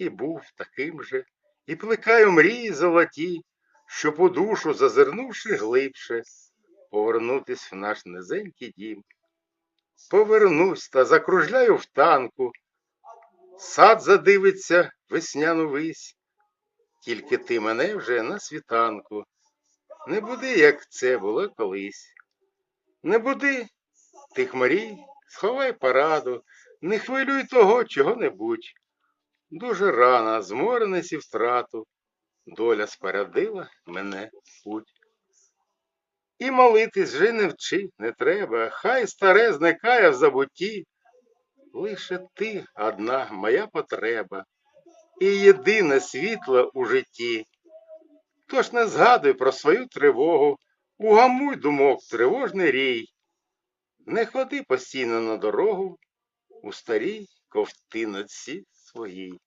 і був таким же, і плекаю мрії золоті, щоб у душу, зазирнувши глибше, повернутись в наш низенький дім. Повернусь та закружляю в танку, сад задивиться весняну вись, тільки ти мене вже на світанку. Не буди, як це було колись. Не буди тих мрій, сховай параду, не хвилюй того чого-небудь. Дуже рано, зморений і втрату, доля спорядила мене путь. І молитись вже не вчи, не треба, хай старе зникає в забутті. Лише ти одна моя потреба і єдине світло у житті. Тож не згадуй про свою тривогу, угамуй думок тривожний рій. Не ходи постійно на дорогу у старій ковтиночці своїй.